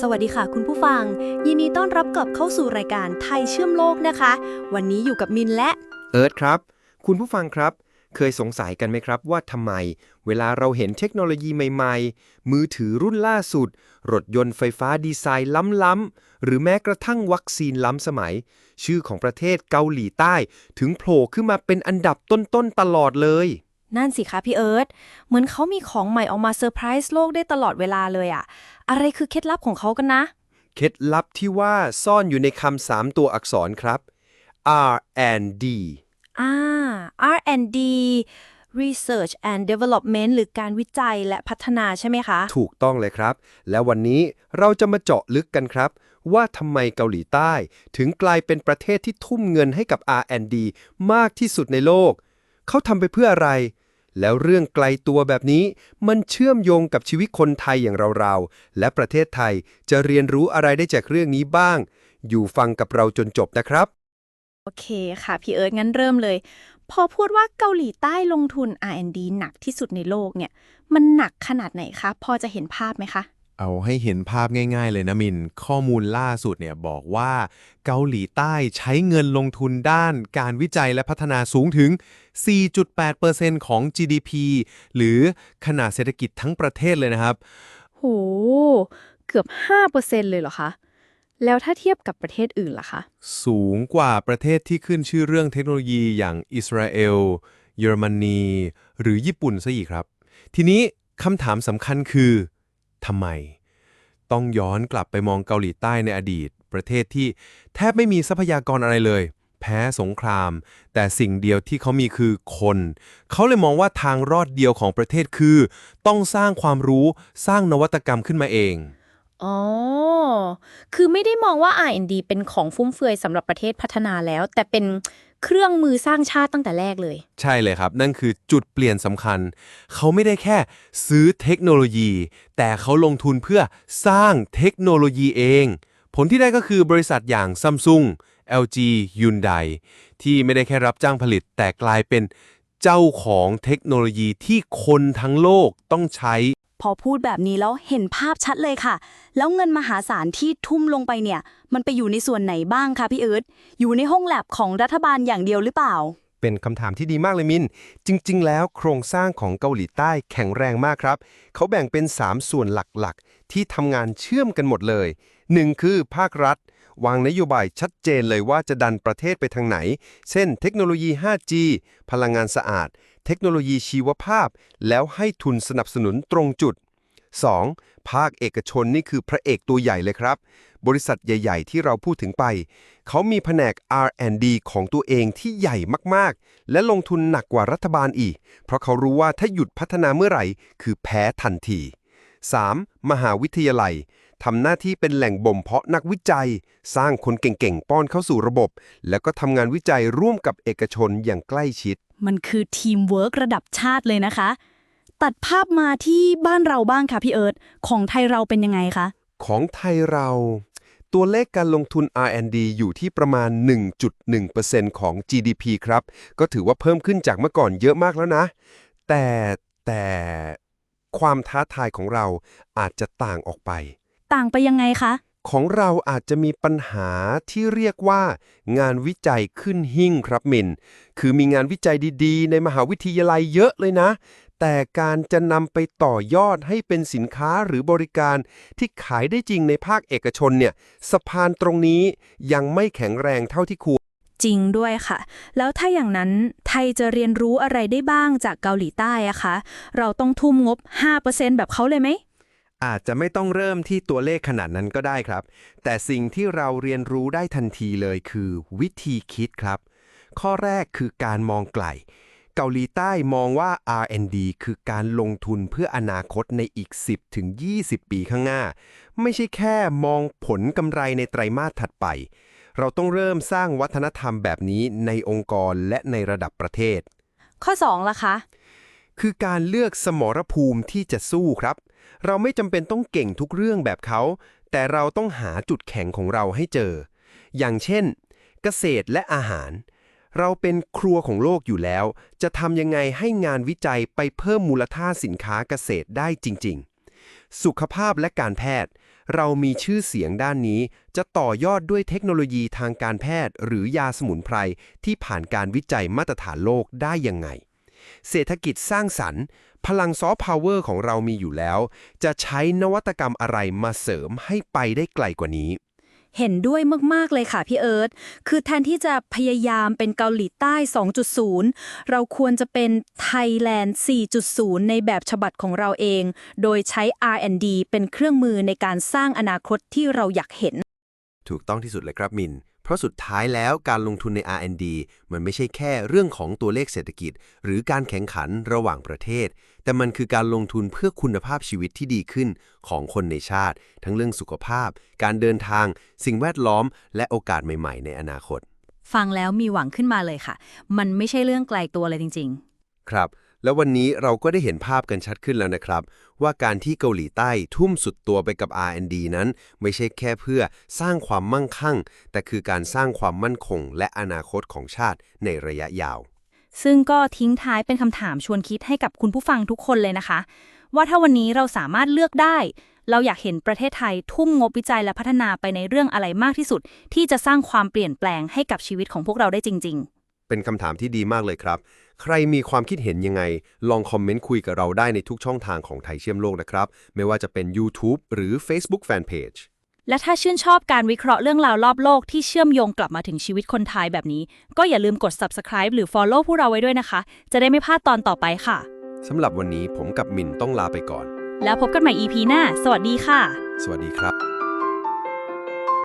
สวัสดีค่ะคุณผู้ฟัง ยินดีต้อนรับกลับเข้าสู่รายการไทยเชื่อมโลกนะคะ วันนี้อยู่กับมินและ เอิร์ธครับ คุณผู้ฟังครับ เคยสงสัยกันไหมครับว่าทำไม เวลาเราเห็นเทคโนโลยีใหม่ๆ มือถือรุ่นล่าสุด รถยนต์ไฟฟ้าดีไซน์ล้ำๆ หรือแม้กระทั่งวัคซีนล้ำสมัย ชื่อของประเทศเกาหลีใต้ ถึงโผล่ขึ้นมาเป็นอันดับต้นๆตลอดเลย นั่นสิคะพี่เอิร์ธเหมือนเขามีของใหม่ออกมาเซอร์ไพรส์โลกได้ตลอดเวลาเลยอะอะไรคือเคล็ดลับของเขากันนะ เคล็ดลับที่ว่าซ่อนอยู่ในคำสามตัวอักษรครับ R and D อ่า R&D Research and Development หรือการวิจัยและพัฒนาใช่ไหมคะ ถูกต้องเลยครับ และวันนี้เราจะมาเจาะลึกกันครับ ว่าทำไมเกาหลีใต้ ถึงกลายเป็นประเทศที่ทุ่มเงินให้กับ R&D มากที่สุดในโลก เขาทำไปเพื่ออะไร แล้วเรื่องไกลตัวแบบนี้ มันเชื่อมโยงกับชีวิตคนไทยอย่างเราๆ และประเทศไทยจะเรียนรู้อะไรได้จากเรื่องนี้บ้าง อยู่ฟังกับเราจนจบนะครับ โอเคค่ะ พี่เอิร์ธงั้นเริ่มเลย พอพูดว่าเกาหลีใต้ลงทุน R&D หนักที่สุดในโลกเนี่ย มันหนักขนาดไหนคะ พอจะเห็นภาพไหมคะ เอาให้เห็นภาพง่าย ๆ เลยนะมิน ข้อมูลล่าสุดเนี่ยบอกว่า เกาหลีใต้ใช้เงินลงทุนด้านการวิจัยและพัฒนาสูงถึง 4.8%ของ GDP หรือขนาดเศรษฐกิจทั้งประเทศเลยนะครับ โห เกือบ 5%เลยเหรอคะ แล้วถ้าเทียบกับประเทศอื่นล่ะคะ สูงกว่าประเทศที่ขึ้นชื่อเรื่องเทคโนโลยีอย่างอิสราเอล เยอรมนี หรือญี่ปุ่นซะอีกครับ ทีนี้คำถามสำคัญคือ ทำไม ต้องย้อนกลับไปมองเกาหลีใต้ในอดีต ประเทศที่แทบไม่มีทรัพยากรอะไรเลย แพ้สงคราม แต่สิ่งเดียวที่เขามีคือคน เขาเลยมองว่าทางรอดเดียวของประเทศคือ ต้องสร้างความรู้สร้างนวัตกรรมขึ้นมาเองอ๋อ คือไม่ได้มองว่า R&D เป็นของฟุ่มเฟือยสำหรับประเทศพัฒนาแล้ว แต่เป็น เครื่องมือสร้างชาติตั้งแต่แรกเลย ใช่เลยครับ นั่นคือจุดเปลี่ยนสำคัญ เขาไม่ได้แค่ซื้อเทคโนโลยี แต่เขาลงทุนเพื่อสร้างเทคโนโลยีเอง ผลที่ได้ก็คือบริษัทอย่างซัมซุง LG Hyundai ที่ไม่ได้แค่รับจ้างผลิต แต่กลายเป็นเจ้าของเทคโนโลยีที่คนทั้งโลกต้องใช้ พอพูดแบบนี้แล้วเห็นภาพชัดเลยค่ะ แล้วเงินมหาศาลที่ทุ่มลงไปเนี่ย มันไปอยู่ในส่วนไหนบ้างคะพี่เอิร์ธอยู่ในห้องแลบของรัฐบาลอย่างเดียวหรือเปล่า เป็นคำถามที่ดีมากเลยมิน จริง ๆ แล้วโครงสร้างของเกาหลีใต้แข็งแรงมากครับ เขาแบ่งเป็น 3 ส่วนหลักๆ ที่ทำงานเชื่อมกันหมดเลย 1 คือภาครัฐ วางนโยบายชัดเจนเลยว่าจะดันประเทศไปทางไหน เช่น เทคโนโลยี 5G พลังงานสะอาด เทคโนโลยีชีวภาพ แล้วให้ทุนสนับสนุนตรงจุด 2. ภาคเอกชนนี่คือพระเอกตัวใหญ่เลยครับ บริษัทใหญ่ ๆ ที่เราพูดถึงไป เขามีแผนก R&D ของตัวเองที่ใหญ่มากๆ และลงทุนหนักกว่ารัฐบาลอีก เพราะเขารู้ว่าถ้าหยุดพัฒนาเมื่อไหร่ คือแพ้ทันที 3. มหาวิทยาลัยทำหน้าที่เป็นแหล่งบ่มเพาะนักวิจัย สร้างคนเก่งๆ ป้อนเข้าสู่ระบบ แล้วก็ทำงานวิจัยร่วมกับเอกชนอย่างใกล้ชิด มันคือทีมเวิร์กระดับชาติเลยนะคะ ตัดภาพมาที่บ้านเราบ้างค่ะพี่เอิร์ธของไทยเราเป็นยังไงคะ ของไทยเรา ตัวเลขการลงทุน R&D อยู่ที่ประมาณ 1.1%ของ GDP ครับ ก็ถือว่าเพิ่มขึ้นจากเมื่อก่อนเยอะมากแล้วนะ แต่แต่ความท้าทายของเราอาจจะต่างออกไป ต่างไปยังไงคะ ของเราอาจจะมีปัญหาที่เรียกว่า งานวิจัยขึ้นหิ่งครับมิน คือมีงานวิจัยดีๆ ในมหาวิทยาลัยเยอะเลยนะ แต่การจะนำไปต่อยอดให้เป็นสินค้าหรือบริการที่ขายได้จริงในภาคเอกชนเนี่ยสะพานตรงนี้ยังไม่แข็งแรงเท่าที่ควรจริงด้วยค่ะ แล้วถ้าอย่างนั้นไทยจะเรียนรู้อะไรได้บ้างจากเกาหลีใต้อะคะ เราต้องทุ่มงบ 5%แบบเขาเลยไหม อาจจะไม่ต้องเริ่มที่ตัวเลขขนาดนั้นก็ได้ครับ แต่สิ่งที่เราเรียนรู้ได้ทันทีเลยคือ วิธีคิดครับ ข้อแรกคือการมองไกล เกาหลีใต้มองว่า R&D คือการลงทุนเพื่ออนาคตในอีก 10 ถึง 20 ปีข้างหน้า ไม่ใช่แค่มองผลกำไรในไตรมาสถัดไป เราต้องเริ่มสร้างวัฒนธรรมแบบนี้ในองค์กรและในระดับประเทศ ข้อ2ล่ะคะ คือการเลือกสมรภูมิที่จะสู้ครับ เราไม่จำเป็นต้องเก่งทุกเรื่องแบบเขา แต่เราต้องหาจุดแข็งของเราให้เจอ อย่างเช่น เกษตรและอาหาร เราเป็นครัวของโลกอยู่แล้ว จะทำยังไงให้งานวิจัยไปเพิ่มมูลค่าสินค้าเกษตรได้จริง ๆ สุขภาพและการแพทย์ เรามีชื่อเสียงด้านนี้ จะต่อยอดด้วยเทคโนโลยีทางการแพทย์ หรือยาสมุนไพรที่ผ่านการวิจัยมาตรฐานโลกได้ยังไงเศรษฐกิจสร้างสรรค์ พลังซอฟต์พาวเวอร์ของเรามีอยู่แล้ว จะใช้นวัตกรรมอะไรมาเสริมให้ไปได้ไกลกว่านี้ เห็นด้วยมาก ๆ เลยค่ะพี่เอิร์ธคือแทนที่จะพยายามเป็นเกาหลีใต้ 2.0 เราควรจะเป็นไทยแลนด์ 4.0 ในแบบฉบับของเราเอง โดยใช้ R&D เป็นเครื่องมือในการสร้างอนาคตที่เราอยากเห็น ถูกต้องที่สุดเลยครับมิน เพราะสุดท้ายแล้วการลงทุนใน R&D มันไม่ใช่แค่เรื่องของตัวเลขเศรษฐกิจ หรือการแข่งขันระหว่างประเทศ แต่มันคือการลงทุนเพื่อคุณภาพชีวิตที่ดีขึ้นของคนในชาติ ทั้งเรื่องสุขภาพ การเดินทาง สิ่งแวดล้อม และโอกาสใหม่ ๆ ในอนาคต ฟังแล้วมีหวังขึ้นมาเลยค่ะ มันไม่ใช่เรื่องไกลตัวเลยจริง ๆ ครับ แล้ววันนี้เราก็ได้เห็นภาพกันชัดขึ้นแล้วนะครับ ว่าการที่เกาหลีใต้ทุ่มสุดตัวไปกับ R&D นั้น ไม่ใช่แค่เพื่อสร้างความมั่งคั่ง แต่คือการสร้างความมั่นคง และอนาคตของชาติในระยะยาว ซึ่งก็ทิ้งท้ายเป็นคำถามชวนคิดให้กับคุณผู้ฟังทุกคนเลยนะคะ ว่าถ้าวันนี้เราสามารถเลือกได้ เราอยากเห็นประเทศไทยทุ่มงบวิจัยและพัฒนาไปในเรื่องอะไรมากที่สุด ที่จะสร้างความเปลี่ยนแปลงให้กับชีวิตของพวกเราได้จริง ๆ เป็นคำถามที่ดีมากเลยครับ ใครมีความคิดเห็นยังไง ลองคอมเมนต์คุยกับเราได้ในทุกช่องทางของไทยเชื่อมโลกนะครับ ไม่ว่าจะเป็น YouTube หรือ Facebook Fanpage ๆและถ้าชื่นชอบการวิเคราะห์เรื่องราวรอบโลกที่เชื่อมโยงกลับมาถึงชีวิตคนไทยแบบนี้ ก็อย่าลืมกด subscribe หรือ follow พวกเราไว้ด้วยนะคะ จะได้ไม่พลาดตอนต่อไปค่ะสำหรับวันนี้ผมกับมินต้องลาไปก่อน แล้วพบกันใหม่ EP หน้า สวัสดีค่ะ สวัสดีครับ